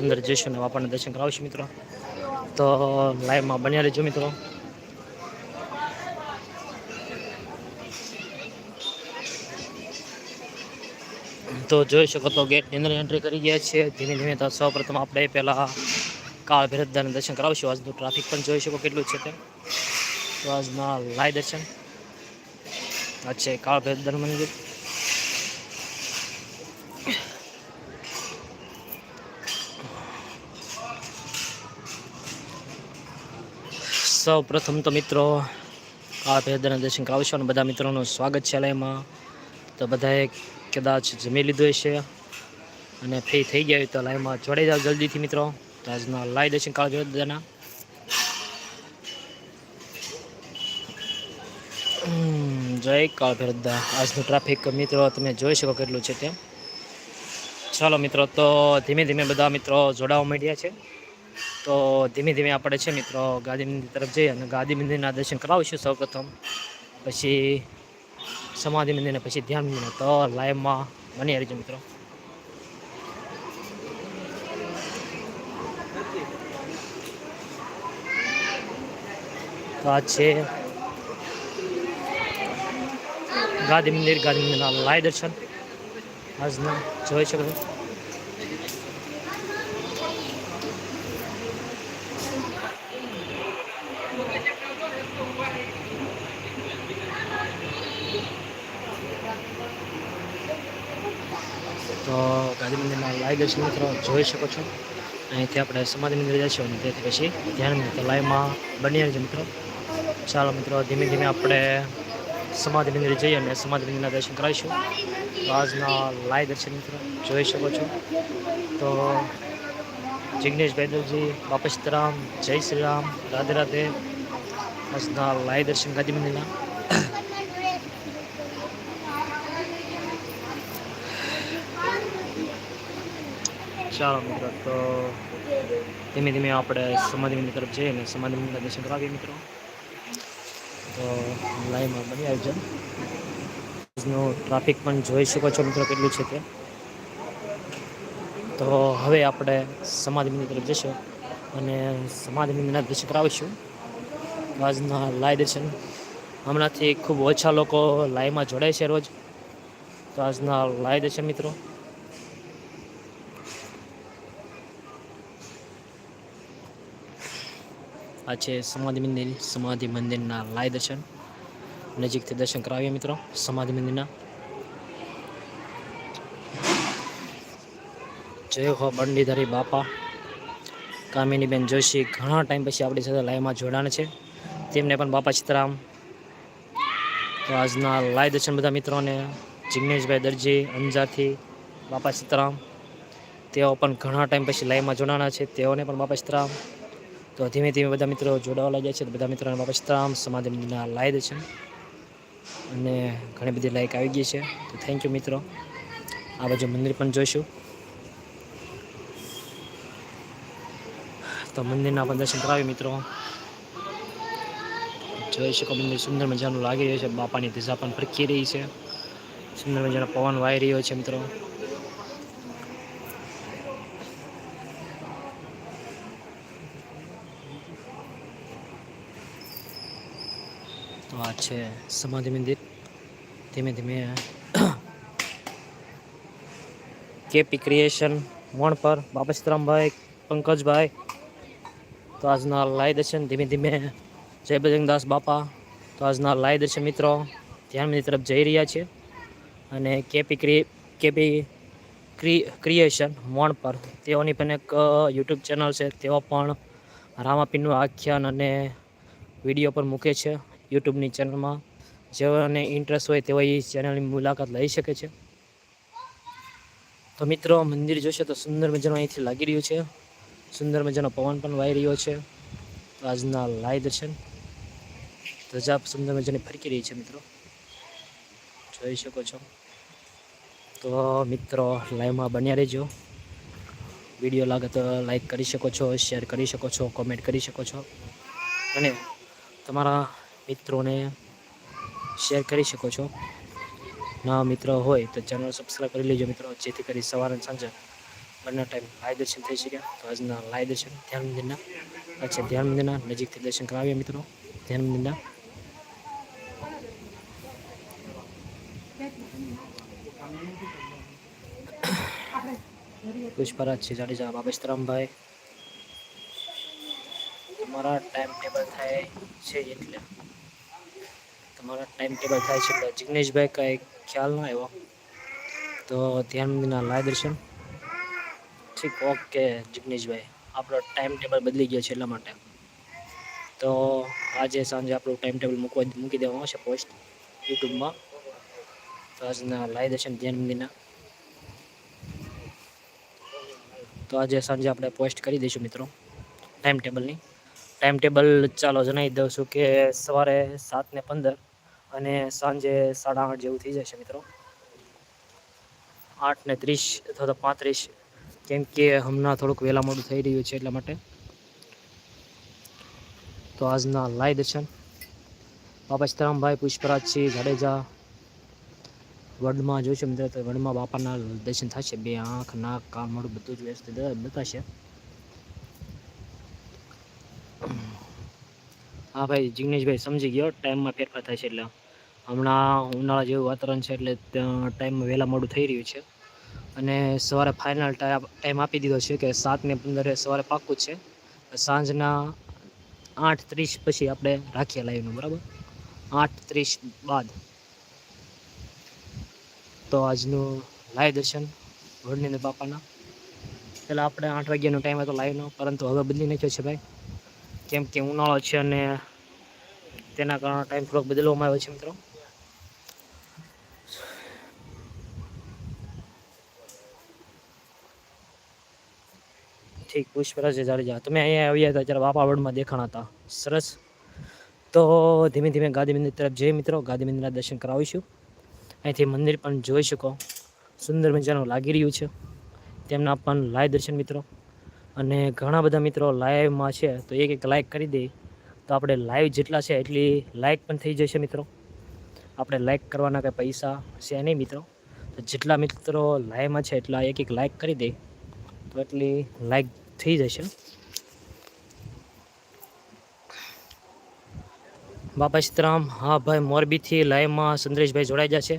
અંદર જઈશું ને બાપાને દર્શન કરાવશું મિત્રો. તો લાઈવમાં બન્યા રહેજો મિત્રો. તો જોઈ શકો તો ગેટની અંદર એન્ટ્રી કરી ગયા છે. ધીમે ધીમે તો સૌ પ્રથમ આપણે પહેલાં કાળ ભૈરવદાના દર્શન કરાવશું. આજનું ટ્રાફિક પણ જોઈ શકો કેટલું છે તે. તો આજના લાય દર્શન. આ છે કાળ ભૈરવદાન મંદિર. સૌ પ્રથમ તો મિત્રો કાળ ભૈરવદાના દર્શન કરાવશો અને બધા મિત્રોનું સ્વાગત છે લયમાં તો બધાએ કદાચ જમી લીધું હશે અને ફ્રી થઈ ગયા હોય તો લાઈવમાં જોડાઈ જાઓ જલ્દીથી મિત્રો. તો આજના લાઈવ દર્શન કાળ હમ, જય કાળ ભૈરવદા આજનું ટ્રાફિક મિત્રો તમે જોઈ શકો કેટલું છે તેમ ચાલો મિત્રો તો ધીમે ધીમે બધા મિત્રો જોડાવા માંડ્યા છે. તો ધીમે ધીમે આપણે છે મિત્રો ગાંધી મંદિર તરફ જઈએ અને ગાંધી મંદિરના દર્શન કરાવીશું સૌપ્રથમ. પછી સમાધિ મંદિરને પછી ધ્યાન મંદિરને. તો લાઈવમાં બની રહેજો મિત્રો. તો આ છે ગાંધી મંદિર ગાંધી મંદિરના લાય દર્શન. આજના જોઈ શકો છો. તો ગાંધી મંદિરના લાઈવ દર્શન મિત્રો જોઈ શકો છો. અહીંથી આપણે સમાધિ મંદિર જઈશું અને તેથી પછી ધ્યાન મંદિર લાઈવમાં બની રહેજો મિત્રો. ચાલો મિત્રો, ધીમે ધીમે આપણે સમાધિ મંદિર જઈએ અને સમાધિ મંદિરના દર્શન કરાવીશું. તો આજના લાઈવ દર્શન મિત્રો જોઈ શકો છો. તો જિગ્નેશ બેદરજી બાપસ્તરામ સીતારામ, જય શ્રી રામ, રાધે રાધે. આજના લાઈવ દર્શન ગાંધી મંદિરના. ચાલો મિત્રો, તો ધીમે ધીમે આપણે સમાધિ મંદિર તરફ જઈએ અને સમાધિ મંદિરના દર્શન કરાવીએ મિત્રો. તો લાઈવમાં બની આવજો આજનું ટ્રાફિક પણ જોઈ શકો છો મિત્રો કેટલું છે તે. તો હવે આપણે સમાધિ મંદિર તરફ જઈશું અને સમાધિ મંદિરના દર્શન કરાવીશું. આજના લાઈવ દર્શન હમણાંથી ખૂબ ઓછા લોકો લાઈવમાં જોડાય છે રોજ. તો આજના લાઈવ દર્શન મિત્રો. આ છે સમાધિ મંદિર. સમાધિ મંદિરના લાય દર્શન. નજીકથી દર્શન કરાવીએ મિત્રો. સમાધિ મંદિરના. જય હો બંડીધારી બાપા. કામિનીબેન જોશી ઘણા ટાઈમ પછી આપણી સાથે લાઈવમાં જોડાણ છે. તેમને પણ બાપા સીતારામ. તો આજના લાય દર્શન બધા મિત્રોને જિગ્નેશભાઈ દરજી, અંજારથી બાપા સીતારામ. તેઓ પણ ઘણા ટાઈમ પછી લાઈવમાં જોડાણા છે. તેઓને પણ બાપા સીતારામ. તો ધીમે ધીમે બધા મિત્રો જોડાવા લાગ્યા છે. બધા મિત્રોને બાપા સીતારામ સમાધિ મંદિરના દે છે. અને ઘણી બધી લાઈક આવી ગઈ છે. તો થેન્ક યુ મિત્રો. આ બાજુ મંદિર પણ જોઈશું. તો મંદિરના પણ દર્શન કરાવી મિત્રો. જોઈ શકો મંદિર સુંદર મજાનું લાગી રહ્યું છે. બાપાની ધજા પણ ફરકી રહી છે. સુંદર મજાનો પવન વાઈ રહ્યો છે મિત્રો. તો આ છે સમાધિ મંદિર. ધીમે ધીમે કેપી ક્રિએશન વણ પર, બાપા સીતારામભાઈ, પંકજભાઈ. તો આજના લાય દર્શન, ધીમે ધીમે, જય બજરંગદાસ બાપા. તો આજના લાય દર્શન મિત્રો, ધ્યાન મંદિર તરફ જઈ રહ્યા છે. અને કેપી ક્રિ કેપી ક્રિએશન મોણ પર. તેઓની પણ એક યુટ્યુબ ચેનલ છે. તેઓ પણ રામાપીરનું આખ્યાન અને વીડિયો પર મૂકે છે. યુટ્યુબની ચેનલમાં. જેઓને ઇન્ટરેસ્ટ હોય તેઓ એ ચેનલની મુલાકાત લઈ શકે છે. તો મિત્રો, મંદિર જોશે તો સુંદર મજાનું અહીંથી લાગી રહ્યું છે. સુંદર મજાનો પવન પણ વાઈ રહ્યો છે. તો આજના લાય દર્શન. ધજા સુંદર મજાની ફરકી રહી છે મિત્રો. જોઈ શકો છો. તો મિત્રો, લાઈવમાં બન્યા રહેજો. વીડિયો લાગે તો લાઈક કરી શકો છો, શેર કરી શકો છો, કોમેન્ટ કરી શકો છો. અને તમારા મિત્રોને શેર કરી શકો છો. નવા મિત્રો હોય તો ચેનલ સબસ્ક્રાઈબ કરી લેજો મિત્રો, જેથી કરી સવારે સાંજે બંને ટાઈમ લાય દર્શન થઈ શક્યા તો આજના લાય દર્શન ધ્યાન મંદિરના, અચ્છા, ધ્યાન મંદિરના નજીકથી દર્શન કરાવીએ મિત્રો. ધ્યાન મંદિરના. પુષ્પરાજ છે, જાડેજા બાબેશરામભાઈ તમારા ટાઈમ ટેબલ થાય છે એટલે. તમારા ટાઈમ ટેબલ થાય છે એટલે જિગ્નેશભાઈ કાંઈ ખ્યાલ ના આવ્યો. તો ધ્યાન મંદિરના લાય દર્શન. ઠીક, ઓકે જિગ્નેશભાઈ. આપણો ટાઈમ ટેબલ બદલી ગયો છે એટલા માટે. તો આજે સાંજે આપણું ટાઈમ ટેબલ મૂકવા મૂકી દેવામાં આવશે પોસ્ટ યુટ્યુબમાં. તો આજના લાય દર્શન ધ્યાન મંદિરના. તો આજે સાંજે આપણે પોસ્ટ કરી દઈશું મિત્રો. ટાઈમ ટેબલની ટાઈમ ટેબલ ચાલો જણાવી દઉં છું કે સવારે સાત ને પંદર અને સાંજે સાડા આઠ જેવું થઈ જશે મિત્રો. આઠ ને ત્રીસ અથવા તો પાંત્રીસ, કેમ કે હમણાં થોડુંક વહેલા મોડું થઈ રહ્યું છે એટલા માટે. તો આજના લાય દર્શન. બાપા સીતારામભાઈ પુષ્પરાજસિંહ જાડેજા. વડમાં જોઈશું મિત્રો, તો વડમાં બાપાના દર્શન થશે. બે આંખ, નાક, કાન, મોઢું બધું જ વ્યવસ્થિત બતાશે. હા ભાઈ, જિગ્નેશભાઈ સમજી ગયો, ટાઈમમાં ફેરફાર થાય છે એટલે. હમણાં ઉનાળા જેવું વાતાવરણ છે એટલે ટાઈમમાં વહેલા મોડું થઈ રહ્યું છે. અને સવારે ફાઇનલ ટાઈમ આપી દીધો છે કે સાતને પંદરે સવારે પાક્કું છે. સાંજના આઠ ત્રીસ પછી આપણે રાખીએ લાઈવનું બરાબર? આઠ ત્રીસ બાદ. તો આજનું લાઈવ દર્શન વડનીંદ્ર બાપાના. પહેલાં આપણે આઠ વાગ્યાનો ટાઈમ હતો લાઈવનો પરંતુ હવે બદલી નાખ્યો છે ભાઈ. કેમ કે ઉનાળો છે અને તેના કારણે ટાઈમ થોડોક બદલવામાં આવ્યો છે મિત્રો. ઠીક, પુષ્પરાજ જાડેજા. તમે અહીંયા આવ્યા હતા ત્યારે બાપા વડમાં દેખાણા હતા. સરસ. તો ધીમે ધીમે ગાંધી મંદિર તરફ જઈએ મિત્રો. ગાંધી મંદિરના દર્શન કરાવીશું. અહીંથી મંદિર પણ જોઈ શકો. સુંદર મજાનું લાગી રહ્યું છે. તેમના પણ લાય દર્શન મિત્રો. અને ઘણા બધા મિત્રો લાઈવમાં છે, તો એક એક લાઈક કરી દે. તો આપણે લાઈવ જેટલા છે એટલી લાઈક પણ થઈ જશે મિત્રો. આપણે લાઈક કરવાના કંઈ પૈસા છે નહીં મિત્રો. તો જેટલા મિત્રો લાઈવમાં છે એટલા એક એક લાઈક કરી દે. તો એટલી લાઈક થઈ જશે. બાપા સીતરામ હા ભાઈ, મોરબીથી લાઈવમાં સંદ્રેશભાઈ જોડાઈ જશે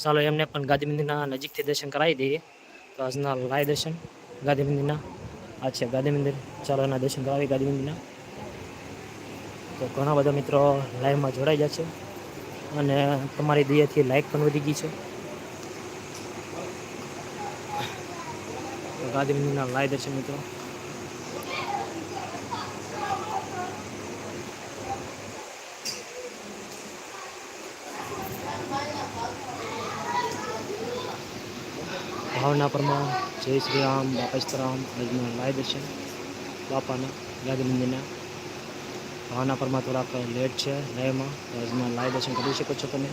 ચાલો એમને પણ ગાંધી મંદિરના નજીકથી દર્શન કરાવી દઈએ. તો આજના લાઈવ દર્શન ગાંધી મંદિરના આ છે ગાંધી મંદિર ચાલો, એના દર્શન કરાવી ગાંધી મંદિરના તો ઘણા બધા મિત્રો લાઈવમાં જોડાઈ જશે અને તમારી દયાથી લાઈક પણ વધી ગઈ છે. ગાંધી મંદિરના લાઈવ દર્શન મિત્રો ભાવનાપરમાં જય શ્રી રામ, બાપા સીતારામ આજના લાઈવ દર્શન. બાપાના ગાંધી મંદિરના ભાવનાપરમાં થોડાક લેટ છે લાઈવમાં તો આજના લાઈવ દર્શન કરી શકો છો તમે.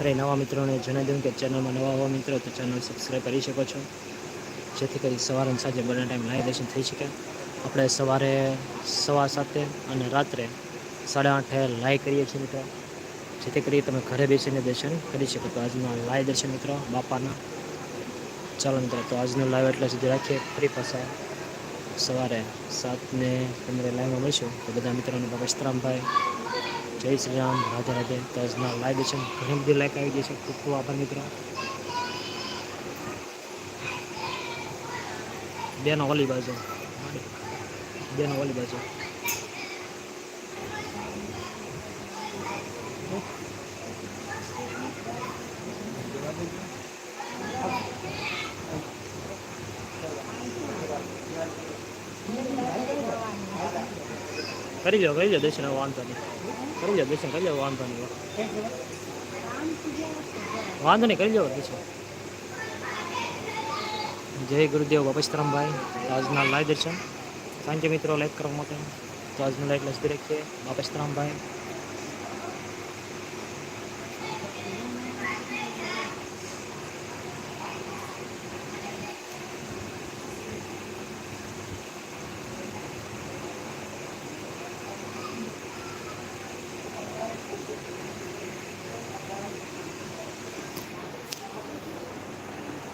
અરે, નવા મિત્રોને જણાવી દઉં કે ચેનલમાં નવા હોવા મિત્રો, તો ચેનલ સબસ્ક્રાઈબ કરી શકો છો. જેથી કરી સવારે સાંજે બંને ટાઈમ લાઈવ દર્શન થઈ શકે. આપણે સવારે સવા સાતે અને રાત્રે સાડા આઠે લાઈવ કરીએ છીએ મિત્રો. જેથી કરી તમે ઘરે બેસીને દર્શન કરી શકો. તો આજના લાઈવ દર્શન મિત્રો, બાપાના. ચાલો મિત્રો, તો આજનો લાઈવ એટલા સુધી રાખીએ. ફરી પાછા સવારે સાતને પંદરે લાઈવમાં મળીશું. તો બધા મિત્રોને બાબા જય શ્રી રામ રાધે રાધે. તો આજના લાઈવ દર્શન ઘણી બધી લાઈક આવી ગઈ છે. ખૂબ ખૂબ આભાર મિત્રો. બેનો ઓલી બાજુ. બેનો ઓલી બાજુ. કરી લો કરી લો દર્શન વાંધો નહીં. કરી લો દર્શન, કરી લો વાંધો નહીં. વાંધો નહીં, કરી લો દર્શન. જય ગુરુદેવ બાપસ્તરામભાઈ આજના લાઈવ દર્શન. સાંજે મિત્રો લાઈક કરવા માટે. તો આજનું લાઈક લસી રાખીએ. બાપસ્તરામભાઈ